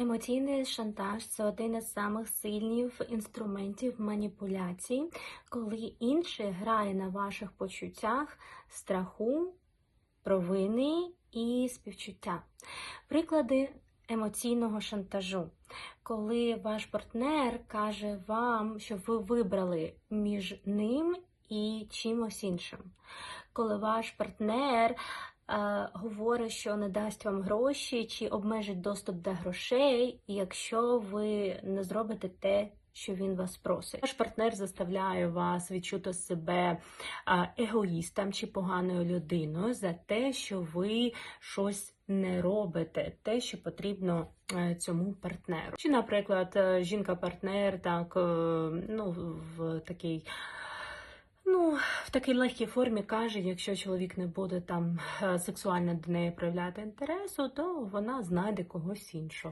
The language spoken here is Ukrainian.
Емоційний шантаж це один із самих сильних інструментів маніпуляції, коли інший грає на ваших почуттях страху, провини і співчуття. Приклади емоційного шантажу. Коли ваш партнер каже вам, що ви вибрали між ним і чимось іншим. Коли ваш партнер говорить, що не дасть вам гроші чи обмежить доступ до грошей, якщо ви не зробите те, що він вас просить. Ваш партнер заставляє вас відчути себе егоїстом чи поганою людиною за те, що ви щось не робите, те, що потрібно е, цьому партнеру. Чи, наприклад, е, жінка-партнер так е, ну, в такій. В такій легкій формі каже, якщо чоловік не буде там е, сексуально до неї проявляти інтересу, то вона знайде когось іншого.